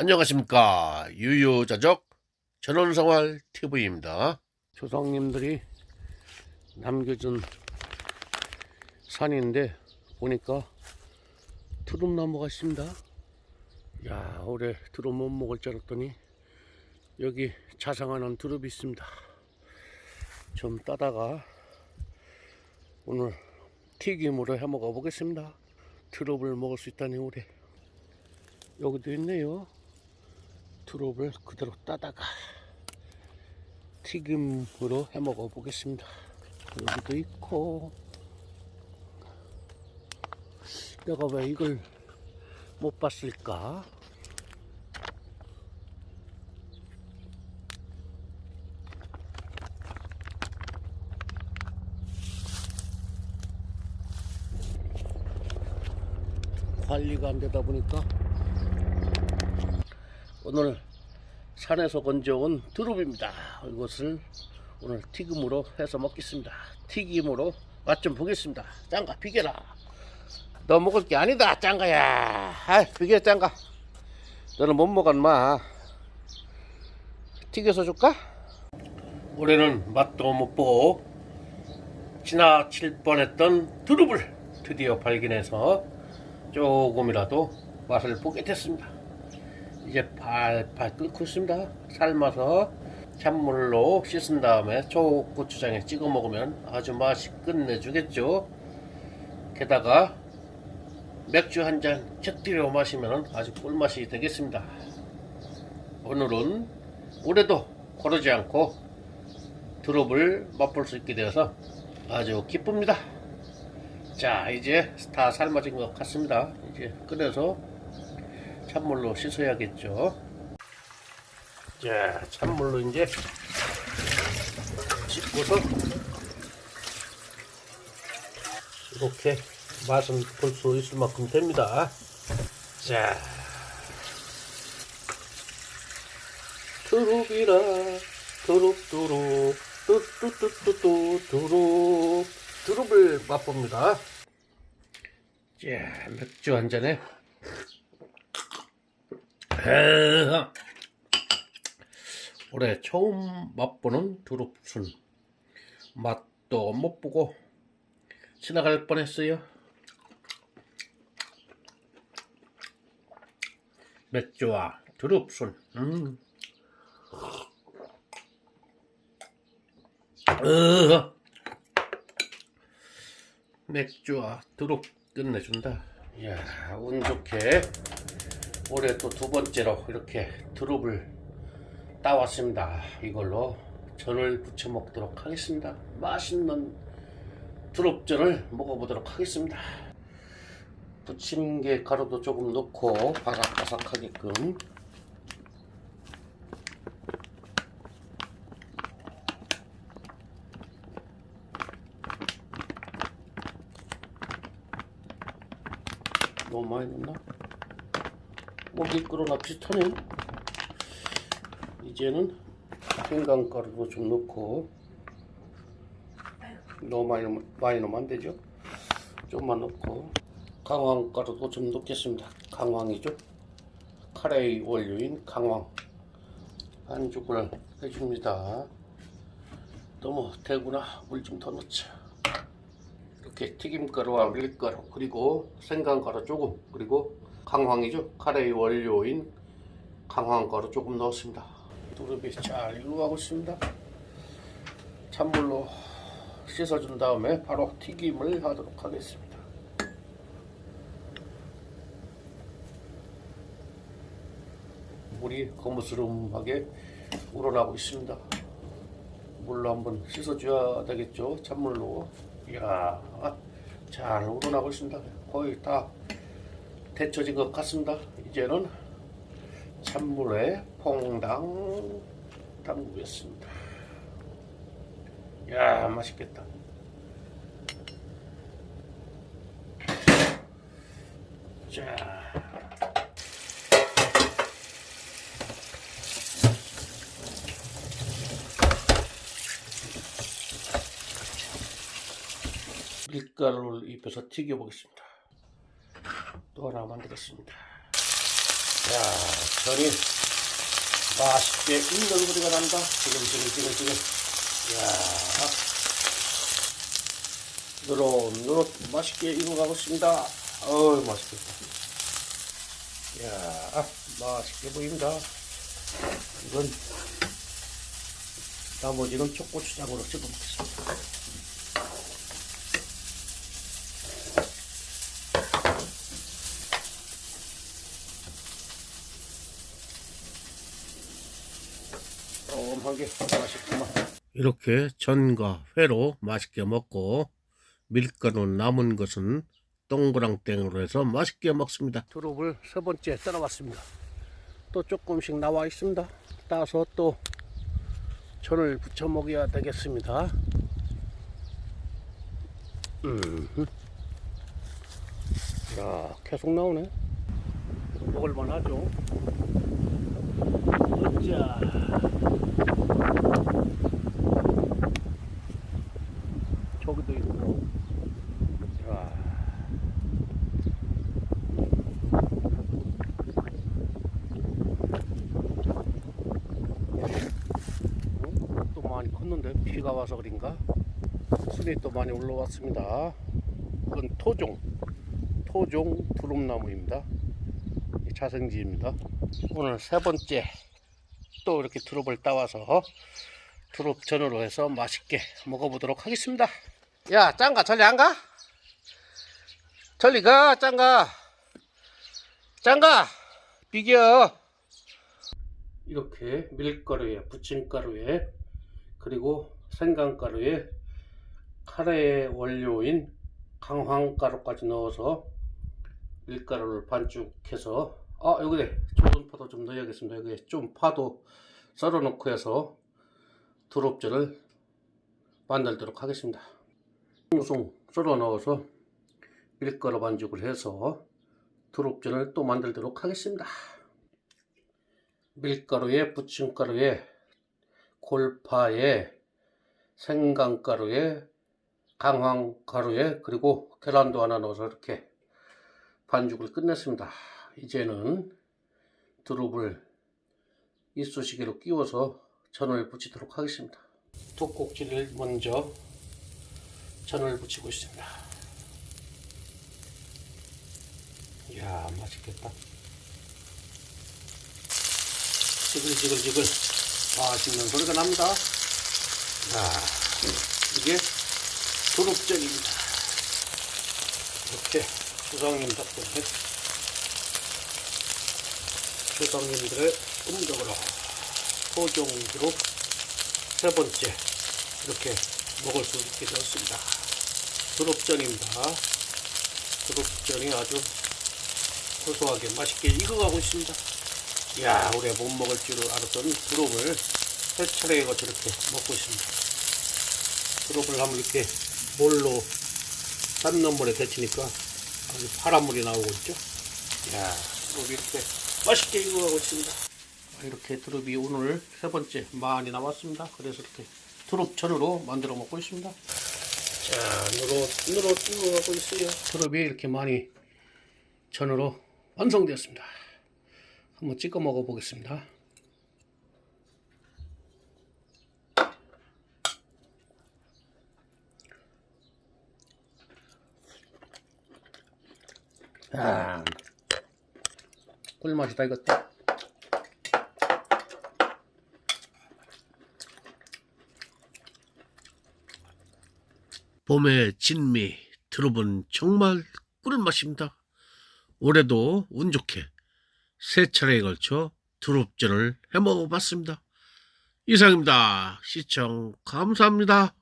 안녕하십니까 유유자적 전원생활 TV입니다. 조상님들이 남겨준 산인데 보니까 두릅나무가 있습니다. 야 올해 두릅 못 먹을 줄 알았더니 여기 자상하는 두릅이 있습니다. 좀 따다가 오늘 튀김으로 해 먹어 보겠습니다. 두릅을 먹을 수 있다니 올해 여기도 있네요. 두릅을 그대로 따다가 튀김으로 해 먹어 보겠습니다. 여기도 있고 내가 왜 이걸 못 봤을까? 관리가 안 되다 보니까 오늘 산에서 건져온 두릅입니다. 이것을 오늘 튀김으로 해서 먹겠습니다. 튀김으로 맛 좀 보겠습니다. 짱가 비계라. 너 먹을 게 아니다 짱가야. 아 비계 짱가. 너는 못 먹었마. 튀겨서 줄까? 올해는 맛도 못 보고 지나칠 뻔했던 두릅을 드디어 발견해서 조금이라도 맛을 보게 됐습니다. 이제 팔팔 끓고 있습니다. 삶아서 찬물로 씻은 다음에 초고추장에 찍어 먹으면 아주 맛이 끝내주겠죠. 게다가 맥주 한 잔 곁들여 마시면 아주 꿀맛이 되겠습니다. 오늘은 올해도 고르지 않고 두릅을 맛볼 수 있게 되어서 아주 기쁩니다. 자 이제 다 삶아진 것 같습니다. 이제 끓여서 찬물로 씻어야겠죠. 자, 찬물로 이제 씻고서 이렇게 맛은 볼 수 있을 만큼 됩니다. 자, 두릅이라 두릅 두릅 뚜뚜뚜뚜뚜 두릅 두릅을 맛봅니다. 자, 맥주 한 잔에. 올해 처음 맛보는 두릅술 맛도 못 보고 지나갈 뻔했어요. 맥주와 두릅술, 음. 으 맥주와 두릅 끝내준다. 이야, 운 좋게 올해 또 두 번째로 이렇게 두릅을 따왔습니다. 이걸로 전을 부쳐 먹도록 하겠습니다. 맛있는 두릅전을 먹어보도록 하겠습니다. 부침개 가루도 조금 넣고 바삭바삭하게끔 너무 많이 넣나? 뭐 미끄러나 비슷하네. 이제는 생강가루도 좀 넣고 너무 많이 많이 넣으면 안 되죠. 좀만 넣고 강황가루도 좀 넣겠습니다. 강황이죠. 카레의 원료인 강황 반죽을 해줍니다. 너무 대구나 물 좀 더 넣자. 이렇게 튀김가루와 밀가루 그리고 생강가루 조금 그리고 강황이죠. 카레의 원료인 강황가루 조금 넣었습니다. 두릅이 잘 익어가고 있습니다. 찬물로 씻어준 다음에 바로 튀김을 하도록 하겠습니다. 물이 거무스름하게 우러나고 있습니다. 물로 한번 씻어줘야 되겠죠. 찬물로. 이야, 잘 우러나고 있습니다. 거의 다 데쳐진 것 같습니다. 이제는 찬물에 퐁당 담그겠습니다. 야 맛있겠다. 자. 밀가루를 입혀서 튀겨보겠습니다. 또 하나 만들었습니다. 야, 전이 맛있게 익는 소리가 난다. 지금, 지금, 지금, 지금. 야, 누런, 맛있게 익어가고 있습니다. 어우, 맛있겠다. 야, 맛있게 보인다. 이건 나머지는 초고추장으로 찍어 먹겠습니다. 조금하게 맛있구만. 이렇게 전과 회로 맛있게 먹고 밀가루 남은 것은 동그랑땡으로 해서 맛있게 먹습니다. 두릅을 세 번째 썰어봤습니다. 또 조금씩 나와 있습니다. 따서 또 전을 부쳐 먹어야 되겠습니다. 음. 야, 계속 나오네. 먹을만 하죠. 자. 저기도 있고. 자. 어? 또 많이 컸는데 비가 와서 그런가? 순이 또 많이 올라왔습니다. 이건 토종, 토종 두릅나무입니다. 이 자생지입니다. 오늘 세 번째 또 이렇게 두릅을 따와서 두릅 전으로 해서 맛있게 먹어보도록 하겠습니다. 야, 짱가 저리 안 가? 저리 가, 짱가. 짱가, 비겨. 이렇게 밀가루에 부침가루에 그리고 생강가루에 카레 원료인 강황가루까지 넣어서 밀가루를 반죽해서 아 여기에 좋은 파도 좀 넣어야겠습니다. 여기에 좀 파도 썰어 놓고 해서 두릅전을 만들도록 하겠습니다. 숭 썰어 넣어서 밀가루 반죽을 해서 두릅전을 또 만들도록 하겠습니다. 밀가루에 부침가루에 골파에 생강가루에 강황가루에 그리고 계란도 하나 넣어서 이렇게 반죽을 끝냈습니다. 이제는 두릅을 이쑤시개로 끼워서 전을 붙이도록 하겠습니다. 두 꼭지를 먼저 전을 붙이고 있습니다. 이야 맛있겠다. 지글지글지글 맛있는 소리가 납니다. 자, 이게 두릅전입니다. 이렇게 조상님 덕분에 조상님들의 음덕으로 두릅 세 번째 이렇게 먹을 수 있게 되었습니다. 두릅전입니다. 두릅전이 아주 고소하게 맛있게 익어가고 있습니다. 이야, 오래 못 먹을 줄 알았던 두릅을 세 차례에 걸쳐 이렇게 먹고 있습니다. 두릅을 한번 이렇게 몰로 딴 물에 데치니까 아주 파란 물이 나오고 있죠. 이야, 두릅이 이렇게 맛있게 익어가고 있습니다. 이렇게 두릅이 오늘 세 번째 많이 나왔습니다. 그래서 이렇게 두릅전으로 만들어 먹고 있습니다. 자, 누로, 누로 익어가고 있어요. 두릅이 이렇게 많이 전으로 완성되었습니다. 한번 찍어 먹어 보겠습니다. 야, 꿀맛이다 이것도. 봄의 진미 들어본 정말 꿀맛입니다. 올해도 운 좋게 세 차례에 걸쳐 두릅전을 해 먹어봤습니다. 이상입니다. 시청 감사합니다.